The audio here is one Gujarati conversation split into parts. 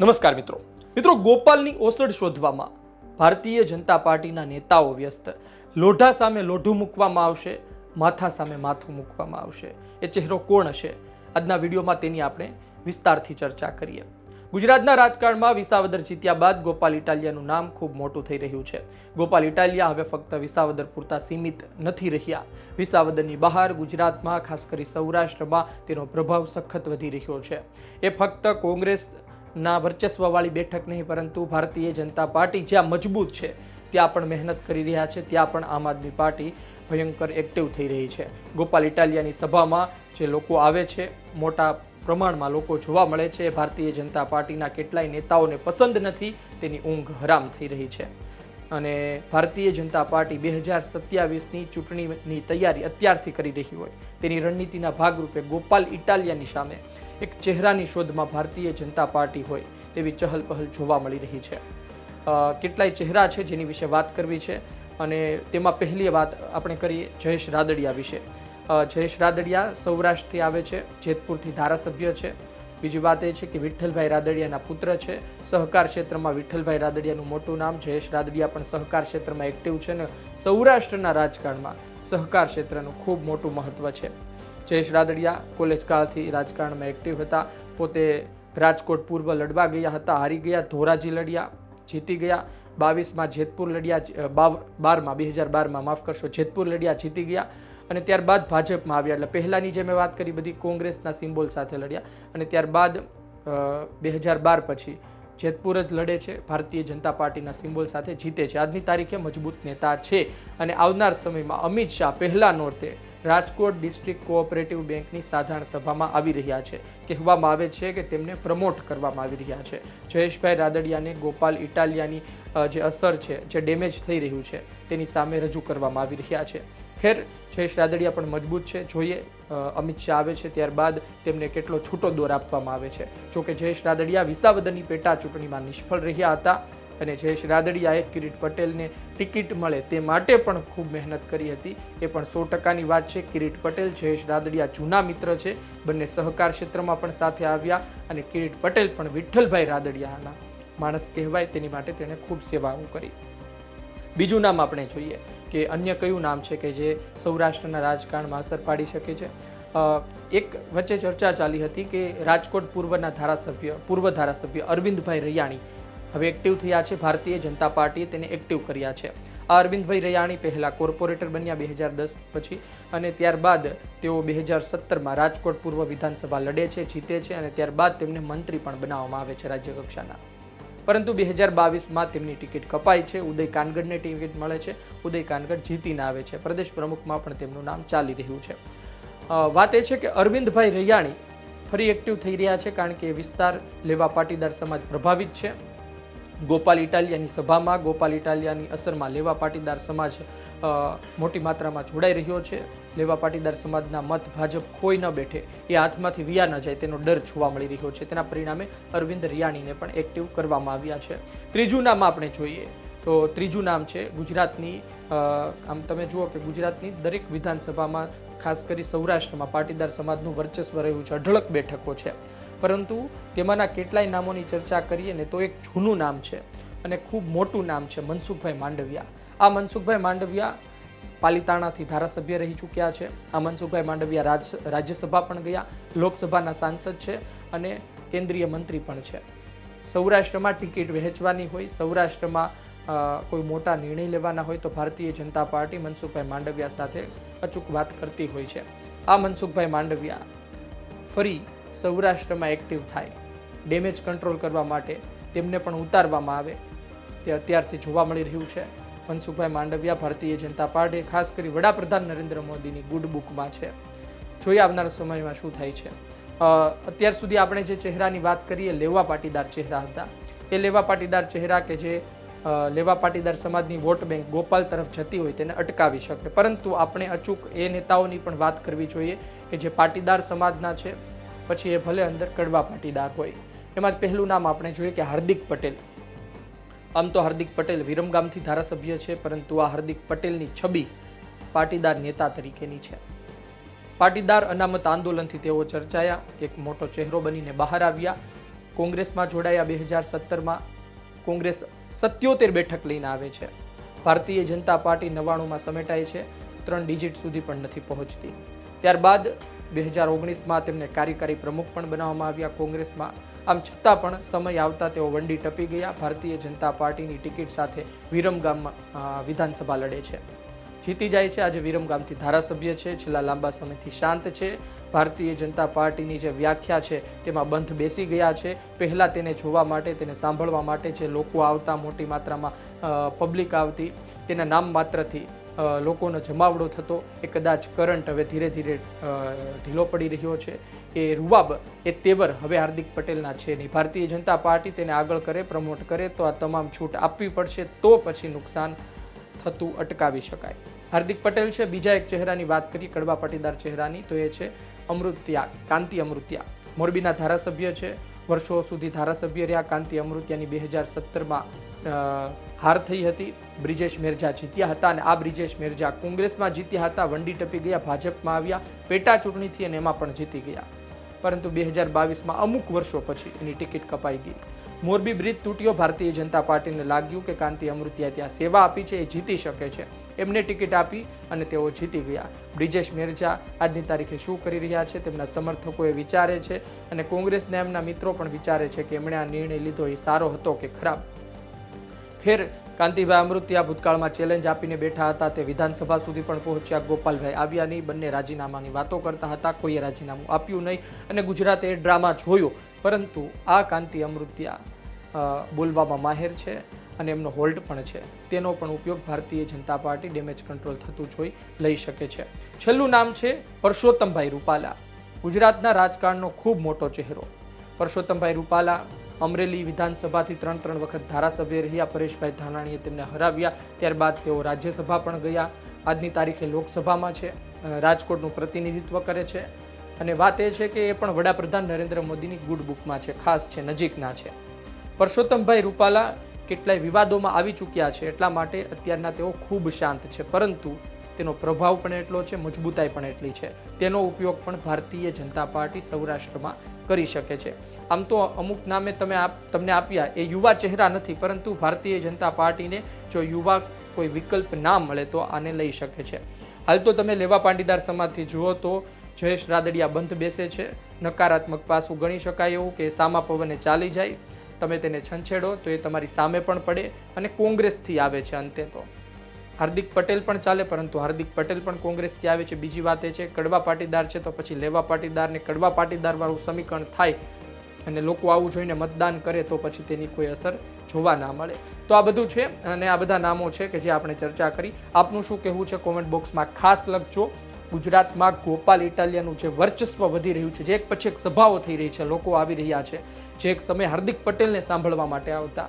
નમસ્કાર મિત્રો. મિત્રો, ગોપાલની ઓસડ શોધવામાં ભારતીય જનતા પાર્ટીના નેતાઓ વ્યસ્ત. લોઢા સામે લોઢું મૂકવામાં આવશે, માથા સામે માથું મૂકવામાં આવશે. એ ચહેરો કોણ હશે? આજના વિડીયોમાં તેની આપણે વિસ્તારથી ચર્ચા કરીએ. ગુજરાતના રાજકારણમાં વિસાવદર જીત્યા બાદ ગોપાલ ઇટાલિયાનું નામ ખૂબ મોટું થઈ રહ્યું છે. ગોપાલ ઇટાલિયા હવે ફક્ત વિસાવદર પૂરતા સીમિત નથી રહ્યા. વિસાવદરની બહાર ગુજરાતમાં, ખાસ કરી સૌરાષ્ટ્રમાં, તેનો પ્રભાવ સખત વધી રહ્યો છે. એ ફક્ત કોંગ્રેસના વર્ચસ્વવાળી બેઠક નહીં, પરંતુ ભારતીય જનતા પાર્ટી જ્યાં મજબૂત છે, ત્યાં પણ મહેનત કરી રહ્યા છે, ત્યાં પણ આમ આદમી પાર્ટી ભયંકર એક્ટિવ થઈ રહી છે. ગોપાલ ઇટાલિયાની સભામાં જે લોકો આવે છે, મોટા પ્રમાણમાં લોકો જોવા મળે છે ભારતીય જનતા પાર્ટીના કેટલાય નેતાઓને પસંદ નથી, તેની ઊંઘ હરામ થઈ રહી છે. અને ભારતીય જનતા પાર્ટી બે હજાર સત્યાવીસની ચૂંટણીની તૈયારી અત્યારથી કરી રહી હોય, તેની રણનીતિના ભાગરૂપે ગોપાલ ઇટાલિયાની સામે એક ચહેરાની શોધમાં ભારતીય જનતા પાર્ટી હોય તેવી ચહલપહલ જોવા મળી રહી છે. કેટલાય ચહેરા છે જેની વિશે વાત કરવી છે અને તેમાં પહેલી વાત આપણે કરીએ જયેશ રાદડિયા વિશે. જયેશ રાદડિયા સૌરાષ્ટ્રથી આવે છે, જેતપુરથી ધારાસભ્ય છે. બીજી વાત એ છે કે વિઠ્ઠલભાઈ રાદડિયાના પુત્ર છે. સહકાર ક્ષેત્રમાં વિઠ્ઠલભાઈ રાદડિયાનું મોટું નામ, જયેશ રાદડિયા પણ સહકાર ક્ષેત્રમાં એક્ટિવ છે ને સૌરાષ્ટ્રના રાજકારણમાં સહકાર ક્ષેત્રનું ખૂબ મોટું મહત્વ છે. જયેશ રાદડિયા કોલેજ કાળથી રાજકારણમાં એક્ટિવ હતા. પોતે રાજકોટ પૂર્વ લડવા ગયા હતા, હારી ગયા. ધોરાજી લડ્યા, જીતી ગયા. બાવીસમાં જેતપુર લડ્યા બારમાં બે હજાર બારમાં માફ કરશો, જેતપુર લડ્યા, જીતી ગયા. અને ત્યારબાદ ભાજપમાં આવ્યા. એટલે પહેલાંની જે મેં વાત કરી, બધી કોંગ્રેસના સિમ્બોલ સાથે લડ્યા. અને ત્યારબાદ બે હજાર બાર પછી જેતપુર જ લડે છે. ભારતીય જનતા પાર્ટીના સિમ્બોલ સાથે જીતે છે. આજની તારીખે મજબૂત નેતા છે અને આવનાર સમયમાં અમિત શાહ પહેલા નોરતે રાજકોટ ડિસ્ટ્રિક્ટ કોઓપરેટિવ બેંકની સાધારણ સભામાં આવી રહ્યા છે. કહેવામાં આવે છે કે તેમને પ્રમોટ કરવામાં આવી રહ્યા છે. જયેશભાઈ રાદડિયાને ગોપાલ ઇટાલિયાની જે અસર છે, જે ડેમેજ થઈ રહ્યું છે, તેની સામે રજૂ કરવામાં આવી રહ્યા છે. ખેર, જયેશ રાદડિયા પણ મજબૂત છે. જોઈએ અમિત શાહ આવે છે, ત્યારબાદ તેમને કેટલો છૂટો દોર આપવામાં આવે છે. જોકે જયેશ રાદડિયા વિસાવદરની પેટા ચૂંટણીમાં નિષ્ફળ રહ્યા હતા અને જયેશ રાદડિયાએ કિરીટ પટેલને ટિકિટ મળે તે માટે પણ ખૂબ મહેનત કરી હતી. એ પણ સો ટકાની વાત છે. કિરીટ પટેલ, જયેશ રાદડિયા જૂના મિત્ર છે. બંને સહકાર ક્ષેત્રમાં પણ સાથે આવ્યા અને કિરીટ પટેલ પણ વિઠ્ઠલભાઈ રાદડિયાના માણસ કહેવાય તેની માટે તેણે ખૂબ સેવાઓ કરી. બીજું નામ આપણે જોઈએ કે અન્ય કયું નામ છે કે જે સૌરાષ્ટ્રના રાજકારણમાં અસર પાડી શકે છે? એક વચ્ચે ચર્ચા ચાલી હતી કે રાજકોટ પૂર્વના ધારાસભ્ય, પૂર્વ ધારાસભ્ય અરવિંદભાઈ રૈયાણી હવે એક્ટિવ થયા છે. ભારતીય જનતા પાર્ટીએ તેને એક્ટિવ કર્યા છે. આ અરવિંદભાઈ રૈયાણી પહેલાં કોર્પોરેટર બન્યા બે હજાર દસ પછી અને ત્યારબાદ તેઓ બે હજાર સત્તરમાં રાજકોટ પૂર્વ વિધાનસભા લડે છે, જીતે છે અને ત્યારબાદ તેમને મંત્રી પણ બનાવવામાં આવે છે રાજ્ય કક્ષાના પરંતુ બે હજાર બાવીસમાં તેમની ટિકિટ કપાઈ છે. ઉદય કાનગડને ટિકિટ મળે છે. ઉદય કાનગડ જીતીને આવે છે. પ્રદેશ પ્રમુખમાં પણ તેમનું નામ ચાલી રહ્યું છે. વાત એ છે કે અરવિંદભાઈ રૈયાણી ફરી એક્ટિવ થઈ રહ્યા છે કારણ કે વિસ્તાર લેવા પાટીદાર સમાજ પ્રભાવિત છે. ગોપાલ ઇટાલિયાની સભામાં, ગોપાલ ઇટાલિયાની અસરમાં લેવા પાટીદાર સમાજ મોટી માત્રામાં જોડાઈ રહ્યો છે. લેવા પાટીદાર સમાજના મત ભાજપ ખોઈ ન બેઠે, એ હાથમાંથી વિયા ન જાય તેનો ડર જોવા મળી રહ્યો છે. તેના પરિણામે અરવિંદ રિયાણીને પણ એક્ટિવ કરવામાં આવ્યા છે. ત્રીજું નામ આપણે જોઈએ તો ત્રીજું નામ છે ગુજરાતની આમ તમે જુઓ કે ગુજરાતની દરેક વિધાનસભામાં, ખાસ કરી સૌરાષ્ટ્રમાં, પાટીદાર સમાજનું વર્ચસ્વ રહ્યું છે, અઢળક બેઠકો છે. પરંતુ તેમાંના કેટલાય નામોની ચર્ચા કરીએ ને તો એક જૂનું નામ છે અને ખૂબ મોટું નામ છે મનસુખભાઈ માંડવિયા. આ મનસુખભાઈ માંડવિયા પાલિતાણાથી ધારાસભ્ય રહી ચૂક્યા છે. આ મનસુખભાઈ માંડવિયા રાજ, રાજ્યસભા પણ ગયા, લોકસભાના સાંસદ છે અને કેન્દ્રીય મંત્રી પણ છે. સૌરાષ્ટ્રમાં ટિકિટ વહેંચવાની હોય, સૌરાષ્ટ્રમાં કોઈ મોટા નિર્ણય લેવાના હોય તો ભારતીય જનતા પાર્ટી મનસુખભાઈ માંડવિયા સાથે અચૂક વાત કરતી હોય છે. આ મનસુખભાઈ માંડવિયા ફરી સૌરાષ્ટ્રમાં એક્ટિવ થાય. ડેમેજ કંટ્રોલ કરવા માટે તેમને પણ ઉતારવામાં આવે. તે અત્યારથી જોવા મળી રહ્યું છે. મનસુખભાઈ માંડવિયા ભારતીય જનતા પાર્ટી, ખાસ કરી વડાપ્રધાન નરેન્દ્ર મોદીની ગુડ બુકમાં છે. જોઈએ આવનારા સમયમાં શું થાય છે. અત્યાર સુધી આપણે જે ચહેરાની વાત કરીએ, લેવા પાટીદાર ચહેરા હતા. એ લેવા પાટીદાર ચહેરા કે જે લેવા પાટીદાર સમાજની વોટ બેંક ગોપાલ તરફ જતી હોય તેને અટકાવી શકે. પરંતુ આપણે અચૂક એ નેતાઓની પણ વાત કરવી જોઈએ કે જે પાટીદાર સમાજના છે, પછી એ ભલે અંદર કડવા પાટીદાર હોય. એમાં જ પહેલું નામ આપણે જોઈએ કે હાર્દિક પટેલ. આમ તો હાર્દિક પટેલ વિરમગામથી ધારાસભ્ય છે, પરંતુ આ હાર્દિક પટેલની છબી પાટીદાર નેતા તરીકેની છે. પાટીદાર અનામત આંદોલનથી તેઓ ચર્ચાયા, એક મોટો ચહેરો બનીને બહાર આવ્યા. કોંગ્રેસમાં જોડાયા બે હજાર સત્તરમાં. કોંગ્રેસ સત્યોતેર બેઠક લઈને આવે છે. ભારતીય જનતા પાર્ટી નવ્વાણુંમાં સમેટાય છે. ત્રણ ડિજિટ સુધી પણ નથી પહોંચતી. ત્યારબાદ બે હજાર ઓગણીસમાં તેમને કાર્યકારી પ્રમુખ પણ બનાવવામાં આવ્યા કોંગ્રેસમાં. આમ છતાં પણ સમય આવતા તેઓ વંડી ટપી ગયા. ભારતીય જનતા પાર્ટીની ટિકિટ સાથે વિરમગામમાં વિધાનસભા લડે છે. જીતી જાય છે. આજે વિરમગામથી ધારાસભ્ય છે. છેલ્લા લાંબા સમયથી શાંત છે. ભારતીય જનતા પાર્ટીની જે વ્યાખ્યા છે તેમાં બંધ બેસી ગયા છે. પહેલાં તેને જોવા માટે, તેને સાંભળવા માટે જે લોકો આવતા, મોટી માત્રામાં પબ્લિક આવતી, તેના નામ માત્રથી લોકોનો જમાવડો થતો, એ કદાચ કરંટ હવે ધીરે ધીરે ઢીલો પડી રહ્યો છે. એ રૂવાબ, એ તેવર હવે હાર્દિક પટેલના છે નહીં. ભારતીય જનતા પાર્ટી તેને આગળ કરે પ્રમોટ કરે, તો આ તમામ છૂટ આપવી પડશે, તો પછી નુકસાન થતું અટકાવી શકાય. હાર્દિક પટેલ છે. બીજા એક ચહેરાની વાત કરીએ, કડવા પાટીદાર ચહેરાની, તો એ છે અમૃત્યા, કાંતિ અમૃત્યા. મોરબીના ધારાસભ્ય છે. વર્ષો સુધી ધારાસભ્ય રહ્યા. કાંતિ અમૃત્યાની બે હજાર સત્તરમાં હાર થઈ હતી. બ્રિજેશ મેરજા જીત્યા હતા અને આ બ્રિજેશ મેરજા કોંગ્રેસમાં જીત્યા હતા. વંડી ટપી ગયા, ભાજપમાં આવ્યા. પેટા ચૂંટણીથી અને એમાં પણ જીતી ગયા. પરંતુ બે હજાર બાવીસમાં અમુક વર્ષો પછી એની ટિકિટ કપાઈ ગઈ. મોરબી બ્રિજ તૂટ્યો. ભારતીય જનતા પાર્ટીને લાગ્યું કે કાંતિ અમૃતિયા ત્યાં સેવા આપી છે, એ જીતી શકે છે. એમને ટિકિટ આપી અને તેઓ જીતી ગયા. બ્રિજેશ મેરજા આજની તારીખે શું કરી રહ્યા છે તેમના સમર્થકો એ વિચારે છે અને કોંગ્રેસના એમના મિત્રો પણ વિચારે છે કે એમણે આ નિર્ણય લીધો, એ સારો હતો કે ખરાબ? ખેર, કાંતિભાઈ અમૃતિયા ભૂતકાળમાં ચેલેન્જ આપીને બેઠા હતા તે વિધાનસભા સુધી પણ પહોંચ્યા. ગોપાલભાઈ આવ્યા નહીં બંને રાજીનામાની વાતો કરતા હતા. કોઈએ રાજીનામું આપ્યું નહીં અને ગુજરાતે ડ્રામા જોયો. પરંતુ આ કાંતિ અમૃત્યા બોલવામાં માહેર છે અને એમનો હોલ્ડ પણ છે. તેનો પણ ઉપયોગ Bharatiya Janata party damage control થતું જોઈ લઈ શકે છે. છેલ્લું નામ છે પરસોત્તમભાઈ રૂપાલા. ગુજરાતના રાજકારણનો ખૂબ મોટો ચહેરો. પરસોત્તમભાઈ રૂપાલા અમરેલી વિધાનસભાથી ત્રણ ત્રણ વખત ધારાસભ્ય રહ્યા, પરેશભાઈ ધાનાણીએ તેમને હરાવ્યા, ત્યારબાદ તેઓ રાજ્યસભા પણ ગયા. આજની તારીખે લોકસભામાં છે. રાજકોટનું પ્રતિનિધિત્વ કરે છે. અને વાત એ છે કે એ પણ વડાપ્રધાન નરેન્દ્ર મોદીની ગુડ બુકમાં છે, ખાસ છે, નજીકના છે. પરસોત્તમભાઈ રૂપાલા કેટલાય વિવાદોમાં આવી ચૂક્યા છે, એટલા માટે અત્યારના તેઓ ખૂબ શાંત છે, પરંતુ તેનો પ્રભાવ પણ એટલો છે, મજબૂતાઈ પણ એટલી છે. તેનો ઉપયોગ પણ ભારતીય જનતા પાર્ટી સૌરાષ્ટ્રમાં કરી શકે છે. આમ તો અમુક નામે તમે આપ, તમને આપ્યા, એ યુવા ચહેરા નથી, પરંતુ ભારતીય જનતા પાર્ટીને જો યુવા કોઈ વિકલ્પ ના મળે તો આને લઈ શકે છે. હાલ તો તમે લેવા પાંડીદાર સમાજથી જુઓ તો જયેશ રાદડિયા બંધ બેસે છે. નકારાત્મક પાસું ગણી શકાય એવું કે સામા પવને ચાલી જાય. તમે તેને છંછેડો તો એ તમારી સામે પણ પડે અને કોંગ્રેસથી આવે છે અંતે તો. હાર્દિક પટેલ પણ ચાલે પરંતુ હાર્દિક પટેલ પણ કોંગ્રેસથી આવે છે. બીજી વાત એ છે, કડવા પાટીદાર છે તો પછી લેવા પાટીદારને કડવા પાટીદારવાળું સમીકરણ થાય અને લોકો આવું જોઈને મતદાન કરે તો પછી તેની કોઈ અસર જોવા ના મળે. તો આ બધું છે અને આ બધા નામો છે કે જે આપણે ચર્ચા કરી. આપનું શું કહેવું છે? કોમેન્ટ બોક્સમાં ખાસ લખજો. ગુજરાતમાં ગોપાલ ઇટાલિયાનું જે વર્ચસ્વ વધી રહ્યું છે, જે એક પછી એક સભાઓ થઈ રહી છે, લોકો આવી રહ્યા છે, જે એક સમય હાર્દિક પટેલને સાંભળવા માટે આવતા.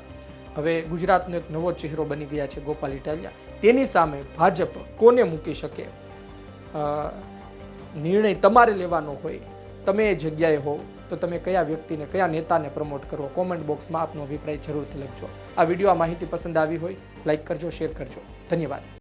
હવે ગુજરાતનો એક નવો ચહેરો બની ગયા છે ગોપાલ ઇટાલિયા. તેની સામે ભાજપ કોને મૂકી શકે? નિર્ણય તમારે લેવાનો હોય, તમે એ જગ્યાએ હોવ, તો તમે કયા વ્યક્તિને, કયા નેતાને પ્રમોટ કરવો કોમેન્ટ બોક્સમાં આપનો અભિપ્રાય જરૂરથી લખજો. આ વીડિયો આ માહિતી પસંદ આવી હોય લાઇક કરજો શેર કરજો. ધન્યવાદ.